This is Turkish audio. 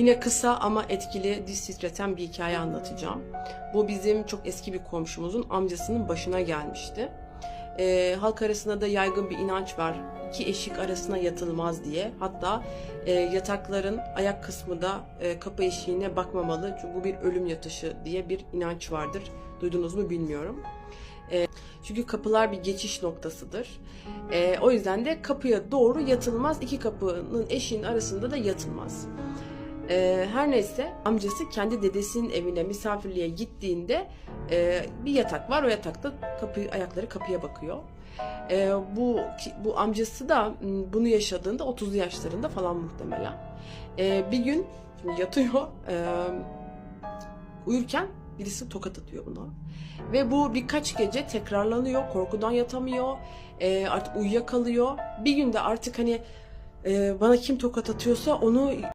Yine kısa ama etkili, diz titreten bir hikaye anlatacağım. Bu bizim çok eski bir komşumuzun amcasının başına gelmişti. Ee, halk arasında da yaygın bir inanç var. İki eşik arasına yatılmaz diye. Hatta e, yatakların ayak kısmı da e, kapı eşiğine bakmamalı. Çünkü bu bir ölüm yatışı diye bir inanç vardır. Duydunuz mu bilmiyorum. E, çünkü kapılar bir geçiş noktasıdır. E, o yüzden de kapıya doğru yatılmaz. İki kapının eşiğin arasında da yatılmaz. Ee, her neyse amcası kendi dedesinin evine misafirliğe gittiğinde e, bir yatak var. O yatakta kapı ayakları kapıya bakıyor. Ee, bu bu amcası da bunu yaşadığında 30'lu yaşlarında falan muhtemelen. Ee, bir gün yatıyor e, uyurken birisi tokat atıyor buna. Ve bu birkaç gece tekrarlanıyor. Korkudan yatamıyor. E, artık uyuyakalıyor. Bir günde artık hani e, bana kim tokat atıyorsa onu